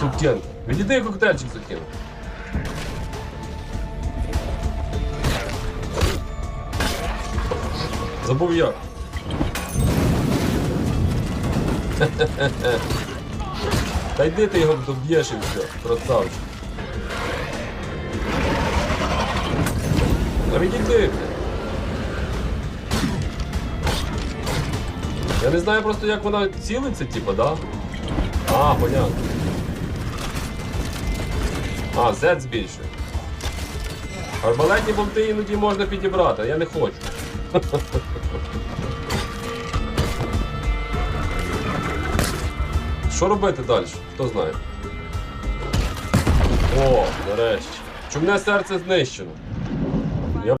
Сукенка. Відійди коктейльчик закинув. Забув як. Та йди ти його доб'єш і все, красавчик. Та відійди. Я не знаю просто як вона цілиться, типа, да? А, понятно. А, Z збільшує. Арбалетні болти іноді можна підібрати, а я не хочу. Що робити далі? Хто знає? О, нарешті. Чумне серце знищено.